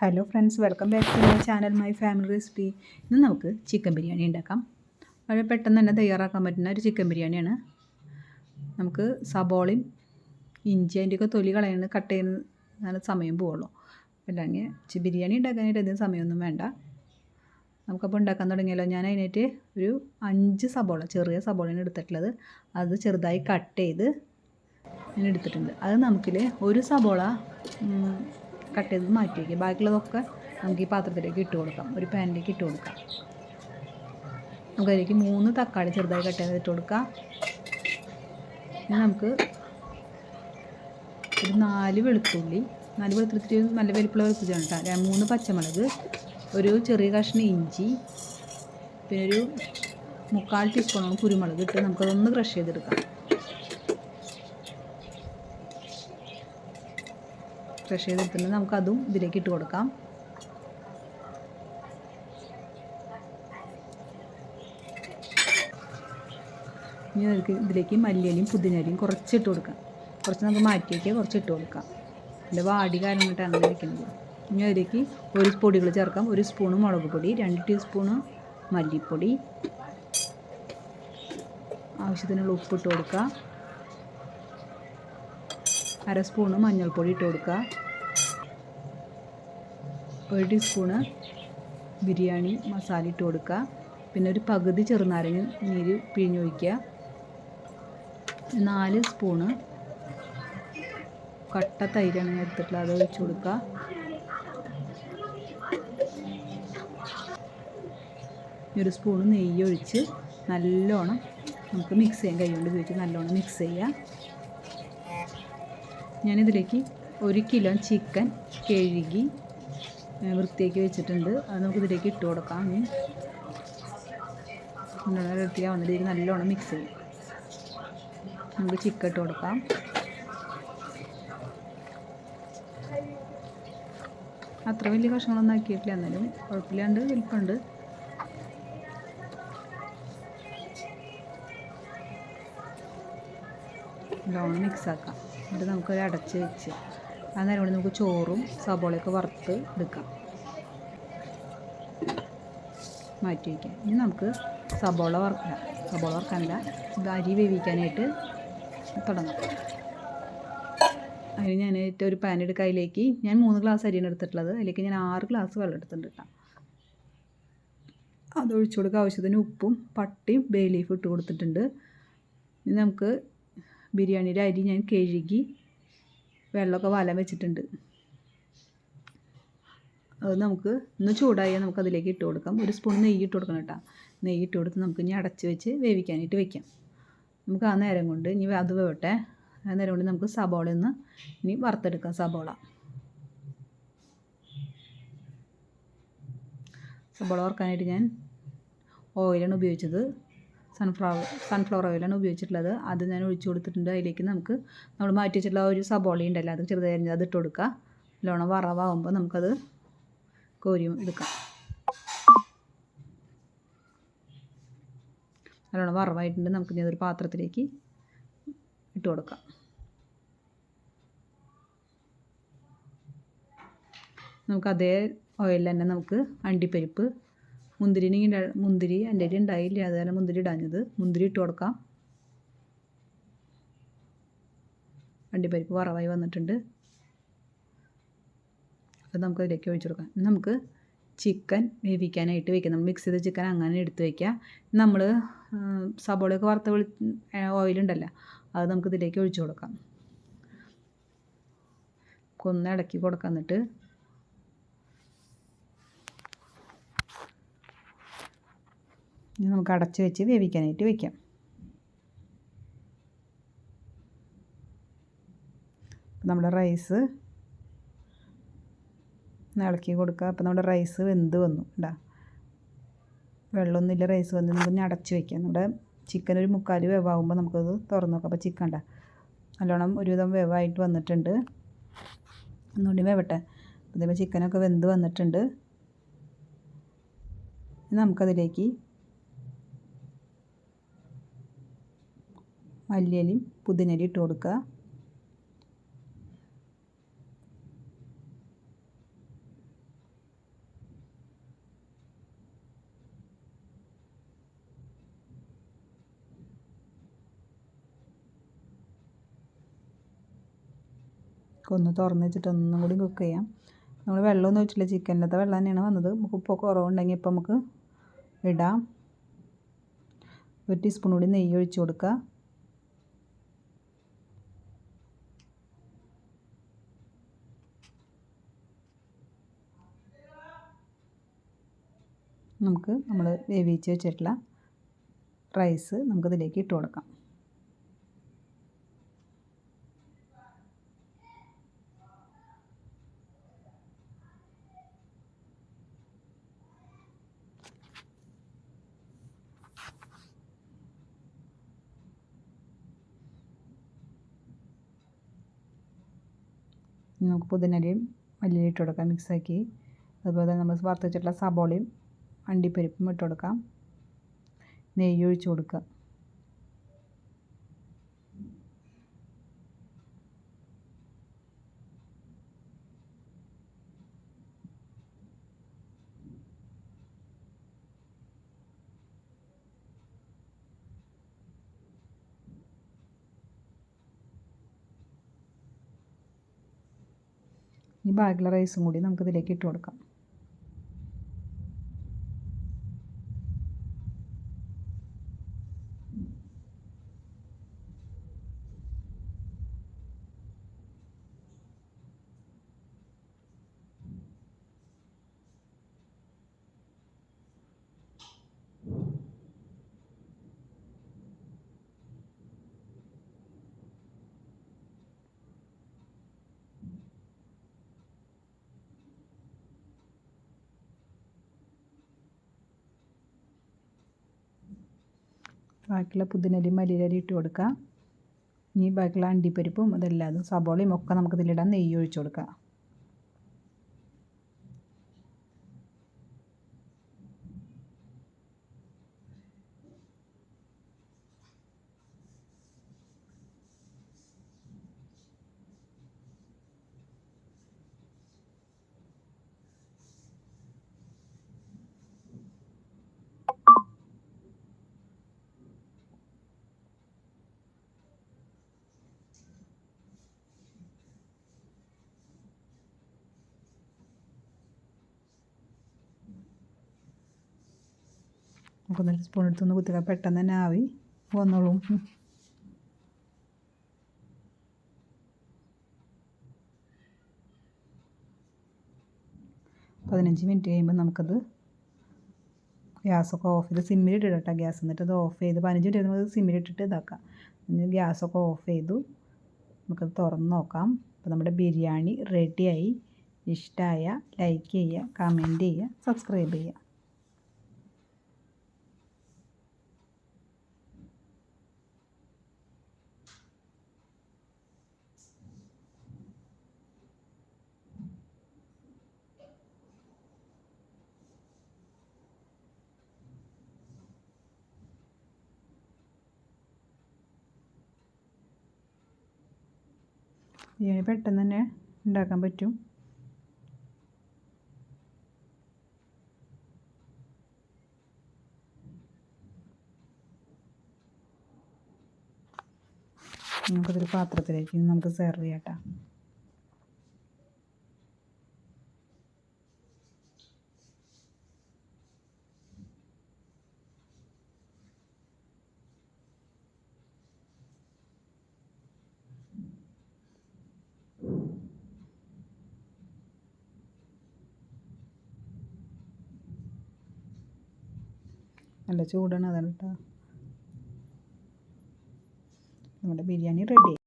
Hello friends welcome back to my channel my family recipe ഇന്ന് നമുക്ക് chicken biryani ഉണ്ടാക്കാം. വളരെ പെട്ടെന്ന് തന്നെ തയ്യാറാക്കാൻ പറ്റുന്ന ഒരു ചിക്കൻ ബിരിയാണിയാണ് നമുക്ക് സബോളയും ഇഞ്ചി അതിന്റെയൊക്കെ തൊലി കളയുന്ന കട്ട് ചെയ്യുന്ന സമയം പോവുള്ളൂ. അല്ലെങ്കിൽ ബിരിയാണി ഉണ്ടാക്കാനായിട്ട് അധികം സമയമൊന്നും വേണ്ട. നമുക്കപ്പോൾ ഉണ്ടാക്കാൻ തുടങ്ങിയല്ലോ. ഞാൻ അതിനായിട്ട് ഒരു അഞ്ച് സബോള ചെറിയ സബോളയാണ് എടുത്തിട്ടുള്ളത്. അത് ചെറുതായി കട്ട് ചെയ്ത് ഞാൻ എടുത്തിട്ടുണ്ട്. അത് നമുക്കിൽ ഒരു സബോള കട്ട് ചെയ്ത് മാറ്റി വയ്ക്കുക. ബാക്കിയുള്ളതൊക്കെ നമുക്ക് ഈ പാത്രത്തിലേക്ക് ഇട്ട് കൊടുക്കാം. ഒരു പാനിലേക്ക് ഇട്ട് കൊടുക്കാം. നമുക്ക് നമുക്കതിലേക്ക് മൂന്ന് തക്കാളി ചെറുതായി കട്ട് ചെയ്ത് ഇട്ട് കൊടുക്കാം. ഇനി നമുക്ക് ഒരു നാല് വെളുത്തുള്ളി നാല് വെളുത്തുള്ളി നല്ല വലിപ്പുള്ള വെളുത്തുള്ളിയാണ് കേട്ടോ. മൂന്ന് പച്ചമുളക് ഒരു ചെറിയ കഷ്ണം ഇഞ്ചി പിന്നെ ഒരു മുക്കാൽ ടീസ്പൂണോളം കുരുമുളക് ഇട്ട് നമുക്കതൊന്ന് ക്രഷ് ചെയ്തെടുക്കാം. ക്രഷ് ചെയ്തെടുത്തിട്ട് നമുക്കതും ഇതിലേക്ക് ഇട്ട് കൊടുക്കാം. ഇനി നമുക്ക് ഇതിലേക്ക് മല്ലിയലിയും പുതിനരിയും കുറച്ച് ഇട്ട് കൊടുക്കാം. കുറച്ച് നമുക്ക് മാറ്റി വയ്ക്കുക കുറച്ച് ഇട്ട് കൊടുക്കാം. എന്റെ വാടി കാരണം കൊണ്ട് അങ്ങനെ ഇരിക്കുന്നത്. ഇനി അതിലേക്ക് ഒരു പൊടികൾ ചേർക്കാം. ഒരു സ്പൂണ് മുളക് പൊടി രണ്ട് ടീസ്പൂണ് മല്ലിപ്പൊടി. ആവശ്യത്തിനുള്ള ഉപ്പിട്ട് കൊടുക്കുക. അര സ്പൂണ് മഞ്ഞൾപ്പൊടി ഇട്ട് കൊടുക്കുക. ഒരു ടീസ്പൂണ് ബിരിയാണി മസാല ഇട്ട് കൊടുക്കുക. പിന്നെ ഒരു പകുതി ചെറുനാരങ്ങ നീര് പിഴിഞ്ഞൊഴിക്കുക നാല് സ്പൂണ് കട്ട തൈരാണ് എടുത്തിട്ടുള്ളത് അത് ഒഴിച്ച് കൊടുക്കുക. ഒരു സ്പൂണ് നെയ്യ് ഒഴിച്ച് നല്ലോണം നമുക്ക് മിക്സ് ചെയ്യാൻ കൊണ്ട് ഉപയോഗിച്ച് നല്ലോണം മിക്സ് ചെയ്യുക. ഞാനിതിലേക്ക് ഒരു കിലോ ചിക്കൻ കഴുകി വൃത്തിയാക്കി വെച്ചിട്ടുണ്ട്. അത് നമുക്ക് ഇതിലേക്ക് ഇട്ട് കൊടുക്കാം. ഇനി വൃത്തിയാ വന്നിട്ട് നല്ലോണം മിക്സ് ചെയ്യും. നമുക്ക് ചിക്കൻ ഇട്ട് കൊടുക്കാം. അത്ര വലിയ കഷ്ണങ്ങളൊന്നും ആക്കിയിട്ടില്ല. എന്നാലും കുഴപ്പമില്ലാണ്ട് വലിപ്പമുണ്ട്. ലോൺ മിക്സ് ആക്കാം. എന്നിട്ട് നമുക്ക് അടച്ച് വെച്ച് ആ നേരം കൊണ്ട് നമുക്ക് ചോറും സബോളയൊക്കെ വറുത്ത് എടുക്കാം. മാറ്റി വയ്ക്കാം ഇനി നമുക്ക് സബോള വറുക്കാം. സബോള വറുക്കാനല്ല അരി വേവിക്കാനായിട്ട് തുടങ്ങാം. അതിന് ഞാൻ ഒരു പാൻ എടുക്കുക അതിലേക്ക് ഞാൻ മൂന്ന് ഗ്ലാസ് അരിയാണ് എടുത്തിട്ടുള്ളത്. അതിലേക്ക് ഞാൻ ആറ് ഗ്ലാസ് വെള്ളം എടുത്തിട്ടുണ്ട് കേട്ടോ. അത് ഒഴിച്ചു കൊടുക്കുക. ആവശ്യത്തിന് ഉപ്പും പട്ടിയും ബേ ലീഫ് ഇട്ട് കൊടുത്തിട്ടുണ്ട്. ഇനി നമുക്ക് ബിരിയാണിയുടെ അരി ഞാൻ കഴുകി വെള്ളമൊക്കെ വലം വെച്ചിട്ടുണ്ട്. അത് നമുക്ക് ഒന്ന് ചൂടായാൽ നമുക്ക് അതിലേക്ക് ഇട്ട് കൊടുക്കാം. ഒരു സ്പൂൺ നെയ്യ് ഇട്ട് കൊടുക്കണം കേട്ടോ. നെയ്യ് ഇട്ട് കൊടുത്ത് നമുക്ക് ഇനി അടച്ച് വെച്ച് വേവിക്കാനായിട്ട് വെക്കാം. നമുക്ക് ആ നേരം കൊണ്ട് ഇനി അത് വേവട്ടെ. ആ നേരം കൊണ്ട് നമുക്ക് സബോള ഒന്ന് ഇനി വറുത്തെടുക്കാം സബോള. സബോള വറുക്കാനായിട്ട് ഞാൻ ഓയിലാണ് ഉപയോഗിച്ചത്. സൺഫ്ലവർ സൺഫ്ലവർ ഓയിലാണ് ഉപയോഗിച്ചിട്ടുള്ളത്. അത് ഞാൻ ഒഴിച്ചു കൊടുത്തിട്ടുണ്ട്. അതിലേക്ക് നമുക്ക് നമ്മൾ മാറ്റി വെച്ചിട്ടുള്ള ഒരു സബോള ഉണ്ടല്ലോ അത് ചെറുതായി അത് ഇട്ട് കൊടുക്കുക. നല്ലോണം വറവാകുമ്പോൾ നമുക്കത് കോരിയും എടുക്കാം. നല്ലോണം വറവായിട്ടുണ്ട്. നമുക്ക് ഇനി അതൊരു പാത്രത്തിലേക്ക് ഇട്ട് കൊടുക്കാം. നമുക്ക് അതേ ഓയിൽ തന്നെ നമുക്ക് അണ്ടിപ്പരിപ്പ് മുന്തിരി മുന്തിരി എന്റെ കയ്യിൽ ഉണ്ടായില്ല. അതുപോലെ മുന്തിരി ഇടാഞ്ഞത്. മുന്തിരി ഇട്ട് കൊടുക്കാം. അണ്ടിപ്പരിപ്പ് വറവായി വന്നിട്ടുണ്ട്. അത് നമുക്ക് അതിലേക്ക് ഒഴിച്ചു കൊടുക്കാം. നമുക്ക് ചിക്കൻ വേവിക്കാനായിട്ട് വെക്കാം. നമ്മൾ മിക്സ് ചെയ്ത ചിക്കൻ അങ്ങനെ എടുത്ത് വയ്ക്കുക നമ്മൾ സബോളയൊക്കെ വറുത്ത വെളി ഓയിലുണ്ടല്ലോ അത് നമുക്ക് ഇതിലേക്ക് ഒഴിച്ചു കൊടുക്കാം. ഒന്ന് ഇടയ്ക്ക് കൊടുക്കാം എന്നിട്ട് ഇനി നമുക്ക് അടച്ച് വെച്ച് വേവിക്കാനായിട്ട് വയ്ക്കാം നമ്മുടെ റൈസ് ഇളക്കി കൊടുക്കുക. അപ്പോൾ നമ്മുടെ റൈസ് വെന്ത് വന്നു. ഇടാ വെള്ളമൊന്നുമില്ല റൈസ് വന്ന്. നമുക്ക് അടച്ച് വയ്ക്കാം നമ്മുടെ ചിക്കൻ ഒരു മുക്കാൽ വേവാകുമ്പോൾ നമുക്കത് തുറന്ന് നോക്കാം. അപ്പോൾ ചിക്കൻ ഉണ്ടാ നല്ലോണം ഒരുവിധം വേവായിട്ട് വന്നിട്ടുണ്ട്. ഒന്നുകൂടി വേവട്ടെ. അതേപോലെ ചിക്കനൊക്കെ വെന്ത് വന്നിട്ടുണ്ട്. നമുക്കതിലേക്ക് മല്ലിയിലയും പുതിനരി ഇട്ട് കൊടുക്കുക. ഒന്ന് തുറന്ന് വെച്ചിട്ട് ഒന്നും കൂടി കുക്ക് ചെയ്യാം. നമ്മൾ വെള്ളമൊന്നും ഒഴിച്ചില്ല. ചിക്കനിലത്തെ വെള്ളം തന്നെയാണ് വന്നത്. നമുക്ക് ഉപ്പ് കുറവുണ്ടെങ്കിൽ ഇപ്പം നമുക്ക് ഇടാം. ഒരു ടീസ്പൂൺ കൂടി നെയ്യ് ഒഴിച്ച് കൊടുക്കുക. നമുക്ക് നമ്മൾ വേവിച്ച് വെച്ചിട്ടുള്ള റൈസ് നമുക്കിതിലേക്ക് ഇട്ട് കൊടുക്കാം. നമുക്ക് പുതിനരിയും ഇട്ട് കൊടുക്കാം. മിക്സാക്കി അതുപോലെ നമ്മൾ വറുത്ത് വെച്ചിട്ടുള്ള സബോളയും അണ്ടിപ്പരിപ്പും ഇട്ട് കൊടുക്കാം. നെയ്യ് ഒഴിച്ച് കൊടുക്കുക. ഈ ബാക്കിയുള്ള റൈസും കൂടി നമുക്കിതിലേക്ക് ഇട്ട് കൊടുക്കാം. ബാക്കിയുള്ള പുതിനരി മല്ലിയിലരി ഇട്ട് കൊടുക്കുക. ഇനി ബാക്കിയുള്ള അണ്ടിപ്പരിപ്പും അതെല്ലാതും സബോളയും ഒക്കെ നമുക്ക് ഇതിലിടാൻ നെയ്യ് ഒഴിച്ച് കൊടുക്കുക. നമുക്കൊന്ന് സ്പൂൺ എടുത്തൊന്ന് കുത്തിക്കാൻ പെട്ടെന്ന് തന്നെ ആവി വന്നോളും. പതിനഞ്ച് മിനിറ്റ് കഴിയുമ്പോൾ നമുക്കത് ഗ്യാസൊക്കെ ഓഫ് ചെയ്ത് സിമ്മിലിട്ട് കേട്ടോ. ഗ്യാസ് എന്നിട്ട് അത് ഓഫ് ചെയ്ത് പതിനഞ്ച് മിനിറ്റ് നമുക്ക് സിമ്മിലിട്ടിട്ട് ഇതാക്കാം. ഗ്യാസൊക്കെ ഓഫ് ചെയ്തു നമുക്കത് തുറന്ന് നോക്കാം. അപ്പോൾ നമ്മുടെ ബിരിയാണി റെഡിയായി ഇഷ്ടമായ ലൈക്ക് ചെയ്യുക കമന്റ് ചെയ്യുക സബ്സ്ക്രൈബ് ചെയ്യുക. ബിരിയാണി പെട്ടെന്ന് തന്നെ ഉണ്ടാക്കാൻ പറ്റും. നമുക്കതൊരു പാത്രത്തിലേക്ക് നമുക്ക് സെർവ് ചെയ്യാം കേട്ടോ നല്ല ചൂടാണ് അതാണ് കേട്ടോ നമ്മുടെ ബിരിയാണി റെഡി